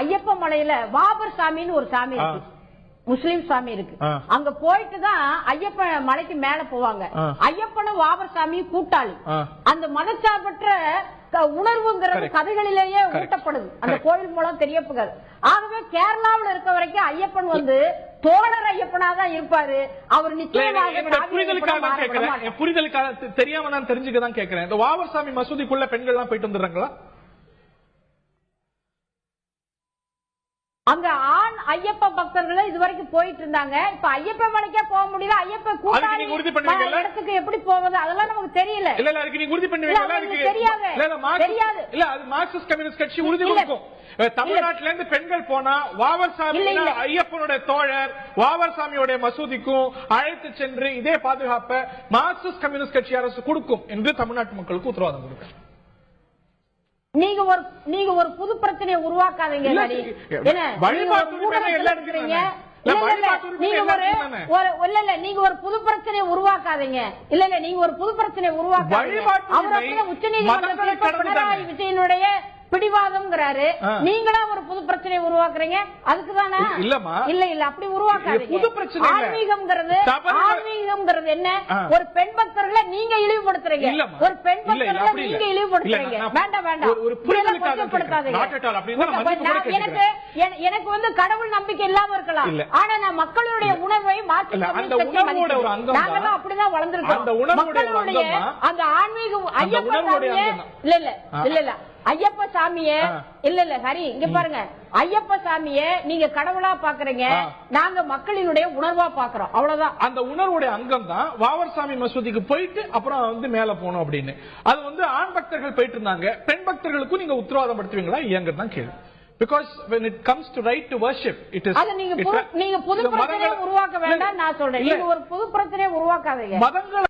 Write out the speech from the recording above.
ஐயப்ப மலையில வாபர் சாமின்னு ஒரு சாமி. இருக்கு முஸ்லீம் சாமி இருக்கு. அங்க போயிட்டு தான் ஐயப்பன் மலைக்கு மேல போவாங்க. ஐயப்பனும் வாபர் சாமியும் கூட்டாளி. அந்த மதச்சார்பற்ற உணர்வுங்கிறது. கதைகளிலேயே. ஊட்டப்படுது அந்த. கோயில் மூலம் தெரியப்படுது ஆகவே கேரளாவுல இருக்க வரைக்கும் ஐயப்பன் வந்து தோழர் ஐயப்பனா தான் இருப்பாரு அவர் நிச்சயமாக புரிதலுக்காக தெரியாம நான் தெரிஞ்சுக்க தான் கேட்கிறேன் இந்த வாவர்சாமி மசூதிக்குள்ள பெண்கள் எல்லாம் போயிட்டு வந்துடுறாங்களா அங்க ஆண் ஐயப்ப பக்தர்கள் இது வரைக்கும் போயிட்டு இருந்தாங்க இப்ப ஐயப்ப மலைக்கே போக முடியல ஐயப்ப? கூட்டாளி இடத்துக்கு எப்படி போவது அதெல்லாம் நமக்கு தெரியல இல்ல இல்ல அதுக்கு நீங்க உறுதி எனக்கு தெரியாது. தெரியாது. இல்ல அது மார்க்சிஸ்ட் கம்யூனிஸ்ட் கட்சி உறுதி. கொடுக்கும் தமிழ்நாட்டுல இருந்து பெண்கள் போனா இல்ல, இல்ல. ஐயப்பனுடைய தோழர் வாவர்சாமியோட மசூதிக்கும் அழைத்து சென்று இதே பாதுகாப்பை மார்க்சிஸ்ட் கம்யூனிஸ்ட் கட்சி அரசு கொடுக்கும் என்று தமிழ்நாட்டு மக்களுக்கு உத்தரவாதம் கொடுக்கும் நீங்க ஒரு நீங்க ஒரு புது பிரச்சனையை உருவாக்காதீங்க நீங்க ஒரு புது பிரச்சனையை உருவாக்காதீங்க. இல்ல இல்ல நீங்க ஒரு புது பிரச்சனையை உருவாக்காதீங்க. உச்ச கடந்து பினராயி. விஜயனுடைய பிடிவாதம்ங்கிறாரு. நீங்களா ஒரு புது பிரச்சனையை உருவாக்குறீங்க? அதுக்கு தானே? இல்லம்மா. இல்ல இல்ல அப்படி உருவாக்காதீங்க. புது பிரச்சனை. ஆன்மீகம்ங்கிறது ஆன்மீகம்ங்கிறது என்ன. ஒரு பெண் பக்தர்களை நீங்க இழிவுபடுத்துறீங்க. ஒரு பெண் பக்தர்களை. நீங்க இழிவுபடுத்துறீங்க. வேண்டாம் வேண்டாம். எனக்கு என- எனக்கு வந்து கடவுள் நம்பிக்கை இல்லாம இருக்கலாம். ஆனா நான் மக்களுடைய உணர்வை மாற்றி. நாங்கெல்லாம் அப்படிதான் வளர்ந்திருக்கோம். அந்த மக்களுடைய அந்த ஐயப்ப சாமியே. இல்ல இல்ல. இல்ல இல்ல. ஐயப்ப சாமிய. இல்ல இல்ல. ஹரி இங்க பாருங்க. ஐயப்ப சாமிய நீங்க கடவுளா பாக்குறீங்க. நாங்க மக்களினுடைய உணர்வா பாக்குறோம். அவ்வளவுதான். அந்த உணர்வுடைய அங்கம் தான் வாவர்சாமி மசூதிக்கு போயிட்டு அப்புறம் வந்து மேல போகணும் அப்படின்னு. அது வந்து ஆண் பக்தர்கள் போயிட்டு இருந்தாங்க. பெண் பக்தர்களுக்கும் நீங்க உத்தரவாதம் படுத்துவீங்களா இல்லையாங்கிறது தான் கேள்வி. Because when it comes to right to worship it is அத நீங்க நீங்க புது பிரச்சனையை உருவாக்க வேண்டாம் நான் சொல்றேன். நீங்க ஒரு புது பிரச்சனையை உருவாக்காதீங்க. மதங்களை